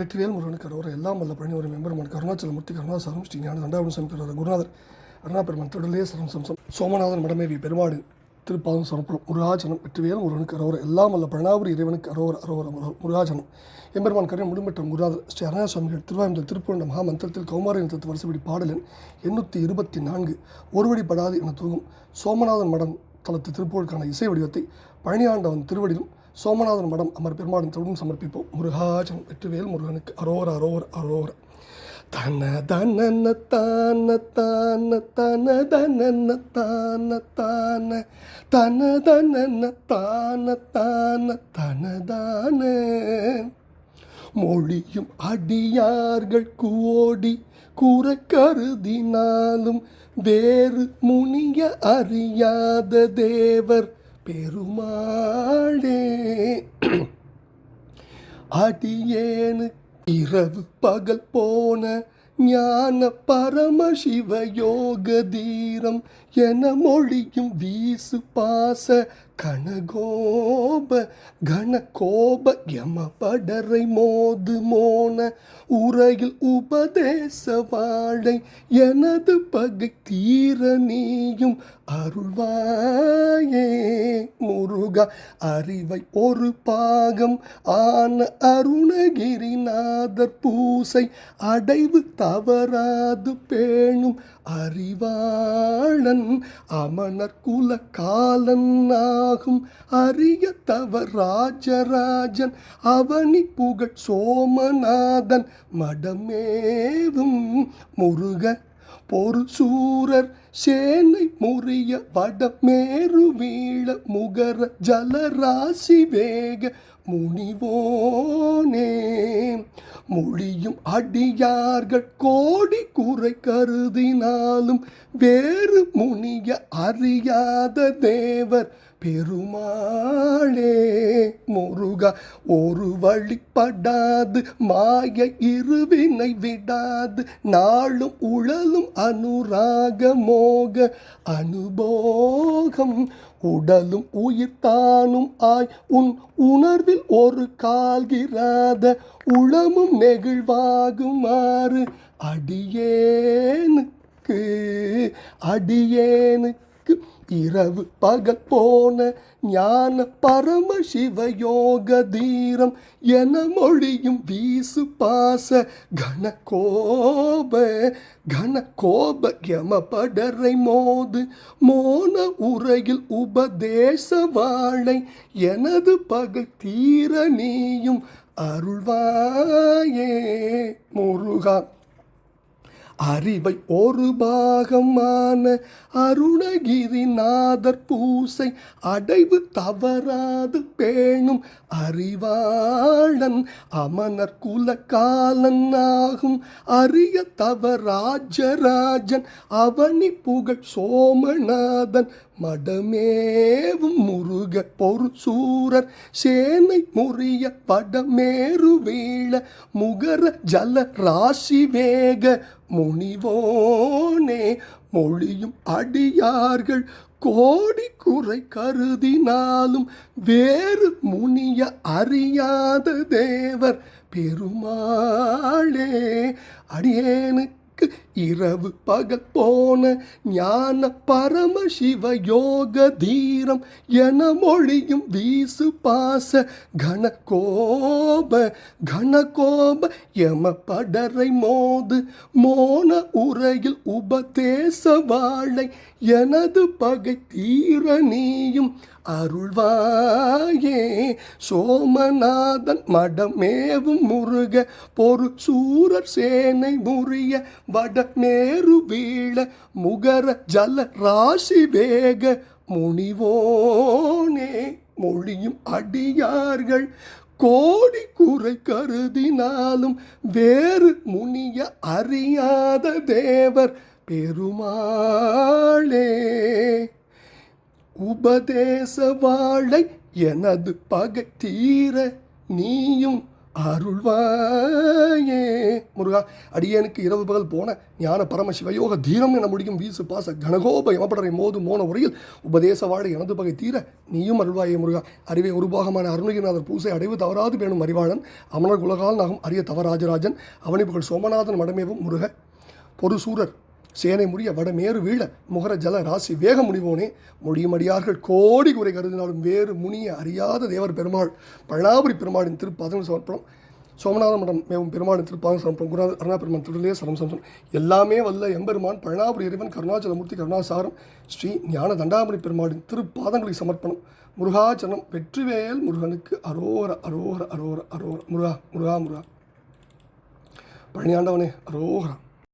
வெற்றிவேல் முருகனுக்கு அரோர எல்லாம் வல்ல பழனி ஒரு மெம்பெருமான் கருணாச்சலமூர்த்தி கருணாசாரம் ஸ்ரீ ஞான தண்டாபுரம் சமைக்கிறார் குருநாதர் அருணாபெருமான் திருடலே சரம் சம்சம் சோமநாதன் மடமேவி பெருமாடு திருப்பாதம் சமப்புறம் முருகாச்சனம் வெற்றிவேல் முருகனுக்கு அரோர எல்லாம் வல்ல பழனாபுரி இறைவனுக்கு அரோர அரோர முருகாச்சனம். எம்பெருமான் கருணை முடிமற்ற குருநாதர் ஸ்ரீ அரணா சுவாமிகள் திருவாயந்தல் திருப்பூண்ட மகாமந்திரத்தில் கௌமார தத்துவ வருஷப்படி பாடலன் எண்ணூற்றி இருபத்தி நான்கு ஒருவடிப்படாது என தூங்கும் சோமநாதன் மடம் தளத்து திருப்பூருக்கான இசை வடிவத்தை பழனியாண்டவன் திருவடியிலும் சோமநாதன் மடம் அமர் பெருமாடன் தொழும் சமர்ப்பிப்போம். முருகாச்சனம் வெற்றிவேல் முருகனுக்கு அரோர அரோர அரோர. தன தன தான தான தன தன தான தான தன தன தான தான தனதான மொழியும் அடியார்கள் கூடி கூற கருதினாலும் வேறு முனிய அறியாத தேவர் பெருமாளே. அடியேனு இரவு பகல் போன ஞான பரமசிவ யோக தீரம் என மொழியும் வீசு பாச கனகோப கனகோப யம படரை மோது மோன உரையில் உபதேச வாழை எனது பகை தீர நீயும் அருள்வாயே. முருகா அறிவை ஒரு பாகம் ஆன அருணகிரிநாதர் பூசை அடைவு தவறாது பேணும் அறிவாளன். அமணர் குல காலன் ஆகும் அரிய தவ ராஜராஜன். அவனி புகழ் சோமநாதன் மடமேவும் முருக பொறு சூரர் சேனை முறிய வடமேரு வீழ முகர ஜலராசி வேக முனிவோனே. மொழியும் அடியார்கள் கோடி குறை கருதினாலும் வேறு முனிய அறியாத தேவர் பெருமாளே முருகா ஒரு வழிப்படாது மாய இருவினை விடாது நாளும் உழலும் அனுராக மோக அனுபோகம் உடலும் உயிர்த்தானும் ஆய் உன் உணர்வில் ஒரு கால்கிறாத உளமும் நெகிழ்வாகுமாறு அடியேனுக்கு அடியேனுக்கு இரவு பகல் போன ஞான பரம சிவ யோக தீரம் என மொழியும் வீசு பாச கன கோப கன கோப யம படரை மோது மோன உரையில் உபதேச வாழை எனது பகல் தீர நீயும் அருள்வாயே முருகா. அறிவை ஒரு பாகமான அருணகிரிநாதர் பூசை அடைவு தவறாது பேணும் அறிவாளன் அமனர் குலக்காலன் ஆகும். அரிய தவராஜராஜன் அவனி புகழ் சோமநாதன். மடமேவும் முருக பொறு சூரர் சேனை முறிய படமேறு வீழ முகர ஜல ராசி வேக முனிவோனே மொழியும் அடியார்கள் கோடி குறை கருதினாலும் வேறு முனிய அறியாத தேவர் பெருமாளே. அடியேனுக்கு இரவு பகல் போன ஞான பரம சிவ யோக தீரம் என மொழியும் வீசு பாச கன கோப கன கோப யம படரை மோது மோன உரையில் உபதேச வாழை எனது பகை தீர நீயும் அருள்வாயே. சோமநாதன் மடமேவும் முருக பொறு சூரர் சேனை முறிய வட வடமேரு வீழ முகர ஜல ராசி வேக முனிவோனே மொழியும் அடியார்கள். கோடி குறை கருதினாலும் வேறு முனிய அறியாத தேவர் பெருமாளே. உபதேச வாழை எனது பகை தீர நீயும் அருள்வாயே. முருகா அடியேனுக்கு இரவு பகல் போன ஞான பரம சிவயோக தீரம் என முடியும் வீசு பாச கனகோப யமபடரை மோது மோன உரையில் உபதேச வாழை எனது பகை தீர நீயும் அருள்வாயே முருகா. அறிவை உருபாகமான அருணகிரிநாதர் பூசை அடைவு தவறாது பேணும் அறிவாளன். அமனர் குலகால் நாகும் அரிய தவராஜராஜன். அவனிப்புகள் சோமநாதன் மடமேவும் முருக. பொருசூரர் சேனை முடிய வடமேறு வீழ முகர ஜல ராசி வேக முடிவோனே. மொழியமடியார்கள் கோடி குறை கருதினாலும் வேறு முனிய அறியாத தேவர் பெருமாள். பழனாபுரி பெருமாளின் திருப்பாதம் சமர்ப்பணம். சோமநாத மடம் மேவும் பெருமாளின் திருப்பாதம் சமர்ப்பணம். குருநாத அருணா பெருமான் திருடலே சரம் சம்சம். எல்லாமே வல்ல எம்பெருமான் பழனாபுரி இறைவன் கருணாச்சலமூர்த்தி கருணாசாரம் ஸ்ரீ ஞான தண்டாமணி பெருமாளின் திருப்பாதங்களை சமர்ப்பணம். முருகாச்சனம் வெற்றிவேல் முருகனுக்கு அரோர அரோர அரோர அரோர முருகா முருகா முருகா. பழனியாண்டவனே அரோகரா.